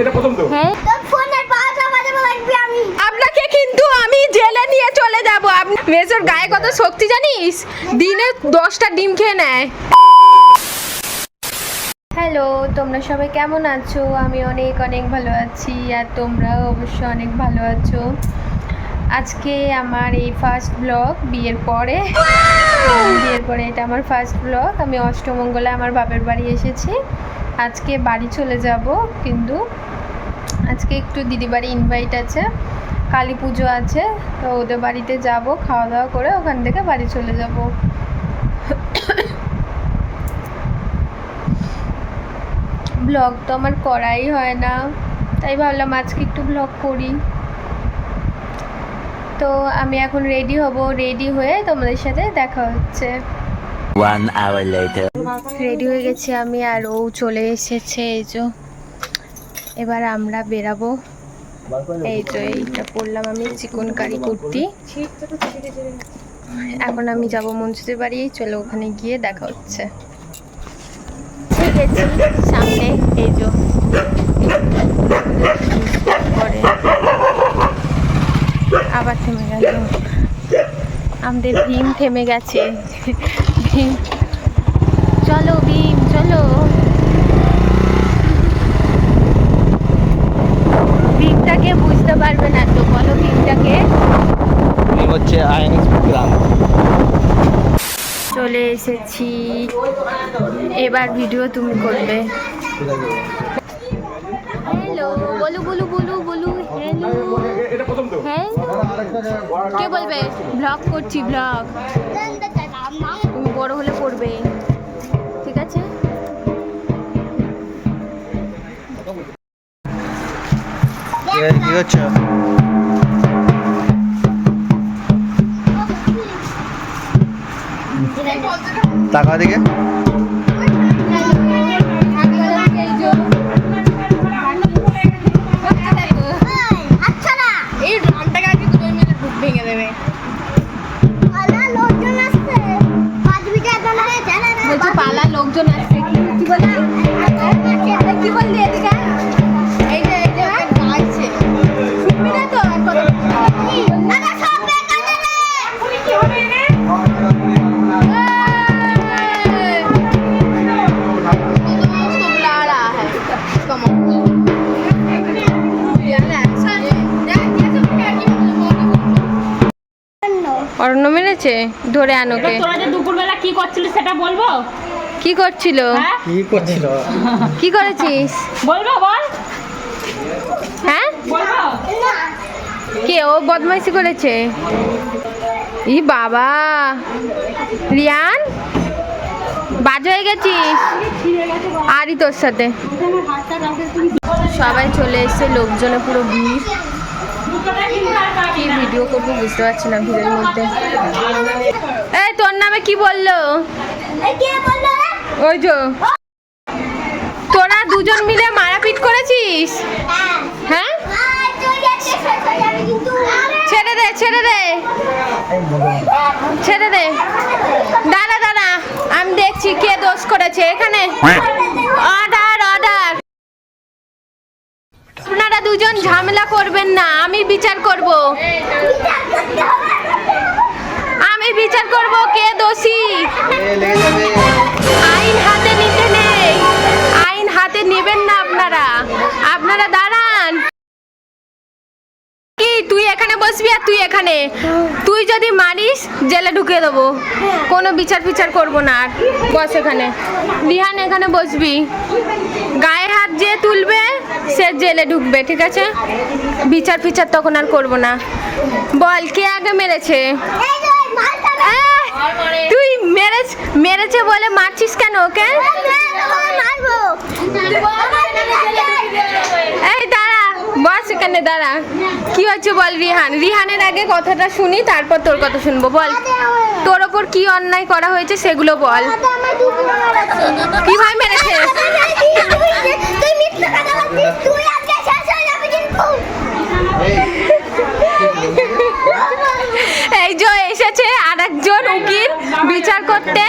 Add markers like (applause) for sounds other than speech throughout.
এটা প্রথম হ্যাঁ? আপনাকে কিন্তু আমি জেলে নিয়ে চলে যাব। আপনি মেজর গায়ে কত শক্তি জানিস? দিনে দশটা ডিম খেয়ে নেয়। হ্যালো তোমরা সবাই কেমন আছো? আমি অনেক অনেক ভালো আছি আর তোমরাও অবশ্যই অনেক ভালো আছো। আজকে আমার এই ফার্স্ট ব্লগ বিয়ের পরে। বিয়ের পরে এটা আমার ফার্স্ট ব্লগ আমি অষ্টমঙ্গলে আমার বাপের বাড়ি এসেছি। আজকে বাড়ি চলে যাব, কিন্তু আজকে একটু দিদি বাড়ি ইনভাইট আছে, কালী পুজো আছে, তো ওদের বাড়িতে যাব খাওয়া দাওয়া করে ওখান থেকে বাড়ি চলে যাব। (coughs) ব্লগ তো আমার করাই হয় না, তাই ভাবলাম আজকে একটু ব্লগ করি। তো আমি এখন রেডি হব রেডি হয়ে তোমাদের সাথে দেখা হচ্ছে। One hour later. রেডি হয়ে গেছি আমি আর ও চলে এসেছে এই যে। এবার আমরা বেরাবো। এই যে এইটা পরলাম আমি চিকন কারি কুর্তি। এখন আমি যাব মঞ্জুদের বাড়ি চলো ওখানে গিয়ে দেখা হচ্ছে। ঠিক আছে সামনে এই যে পরে আবার থেমে গেল আমাদের ভীম থেমে গেছে। ভীম। চলো ভীম চলো। ভীমটাকে বুঝতে পারবে না তো বলো ভীমটাকে। হচ্ছে গ্রাম। চলে এসেছি। এবার ভিডিও তুমি করবে। বলু বলু বলু বলু হ্যালো হ্যাঁ কে বলবে? ব্লগ করছি ব্লগ তুমি বড় হলে করবে। ঠিক আছে? কি হচ্ছে টাকা দিকে লোকজন আসছে কি বলে? কি বললি এদিকে? এই যে এই যে ডাকছে শুনবি না তো? আর কথা আরে সব বেকার রে অরণ্য মেরেছে ধরে আনোকে। তোরা যে দুপুরবেলা কি করছিলি সেটা বলব? কি করছিল? হ্যাঁ? কি করছিল? কি করেছিস? বলব বল। হ্যাঁ? বলব। কে? ও বদমাইশি করেছে? ই বাবা। রিয়ান? বাজ হয়ে গেছিস? আরই তোর সাথে। সবাই চলে এসছে লোকজনে পুরো ভিড়। কি ভিডিও করব বুঝতে পারছি না ভিড়ের মধ্যে। এই তোর নামে কি বলল? কে বলল? রে ওই যো। তোরা দুজন মিলে মারাপিট করেছিস? হ্যাঁ? ছেড়ে দে ছেড়ে দে। ছেড়ে দে। দাঁড়া দাঁড়া। আমি দেখছি কে দোষ করেছে। এখানে। Order order. আপনারা দুজন ঝামেলা করবেন না। আমি বিচার করব। আমি বিচার করব কে দোষী। আইন হাতে নিতে নেই। আইন হাতে নেবেন না আপনারা। আপনারা দাঁড়ান। কি, তুই এখানে বসবি আর তুই এখানে? তুই যদি মারিস, জেলে ঢুকিয়ে দেবো। কোনো বিচার ফিচার করব না আর। বস এখানে। রিহান এখানে বসবি। গায়ে হাত যে তুলবে, সে জেলে ঢুকবে, ঠিক আছে? বিচার ফিচার তখন আর করব না। বল, কে আগে মেরেছে এই যে ওই মালটা আহ, তুই মেরেছ মেরেছে বলে মারছিস কেন ওকে? এই দাঁড়া, বস এখানে, দাঁড়া। কি হচ্ছে বল রিহান? রিহানের আগে কথাটা শুনি, তারপর তোর কথা শুনব, বল। তোর ওপর কি অন্যায় করা হয়েছে সেগুলো বল। আমার দুপুরে কি ভাই মেরেছে? তুই মিথ্যা কথা বলছিস? তুই আজকে শেষ হয়ে যাবে কিন্তু এই যে এসেছে আর একজন উকিল বিচার করতে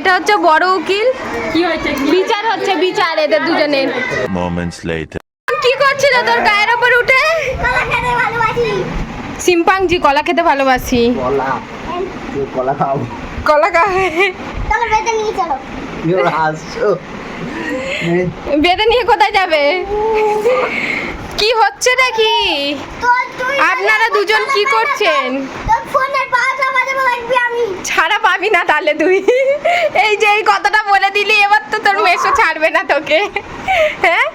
এটা হচ্ছে বড় উকিল। কি হয়েছে? বিচার হচ্ছে বিচার এদের দুজনের। Moments later. কি করছিল তোর গায়ের ওপর উঠে? কলা খেতে ভালোবাসি। সিম্পাংজি কলা খেতে ভালোবাসি। কলা। কলা খাও। কলা খাবে চলো বেঁধে নিয়ে চলো। বেঁধে নিয়ে কোথায় যাবে? কি হচ্ছে নাকি? আপনারা দুজন কি করছেন? ছাড়া পাবি না তাহলে তুই? এই যে এই কথাটা বলে দিলি এবার তো তোর মেসো ছাড়বে না তোকে। হ্যাঁ?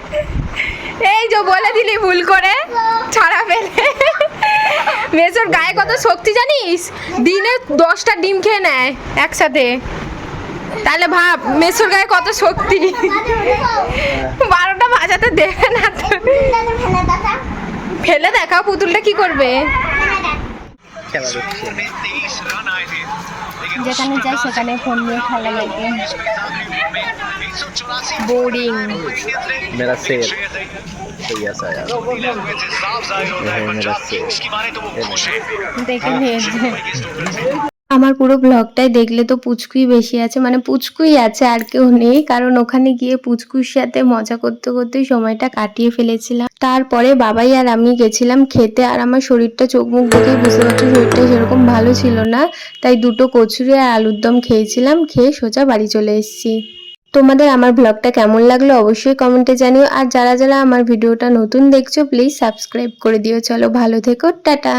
এই যে বলে দিলি ভুল করে ছাড়া পেলে মেসোর গায়ে কত শক্তি জানিস? দিনে দশটা ডিম খেয়ে নেয় একসাথে। তাহলে ভাব মেসোর গায়ে কত শক্তি? বারোটা বাজাতে দেবে না তো। ফেলে দেখা পুতুলটা কি করবে? খেলা দেখছে যেখানে যাই সেখানে ফোন নিয়ে খেলা লাগে বোরিং मेरा शेर सही ऐसा यार ये है मेरा शेर দেখে নিয়েছে আমার পুরো ব্লগটাই দেখলে তো পুচকুই বেশি আছে। মানে পুচকুই আছে, আর কেউ নেই। কারণ ওখানে গিয়ে পুচকুর সাথে মজা করতে করতে সময়টা কাটিয়ে ফেলেছিলাম। তারপরে বাবাই আর আমি গেছিলাম খেতে, আর আমার শরীরটা, চোখ মুখ দেখেই বুঝতে পারছি, শরীরটা সেরকম ভালো ছিল না। তাই দুটো কচুরি আর আলুর দম খেয়েছিলাম, খেয়ে সোজা বাড়ি চলে এসেছি। তোমাদের আমার ব্লগটা কেমন লাগল অবশ্যই কমেন্টে জানিও। আর যারা যারা আমার ভিডিওটা নতুন দেখছ প্লিজ সাবস্ক্রাইব করে দিও। চলো ভালো থেকো, টাটা।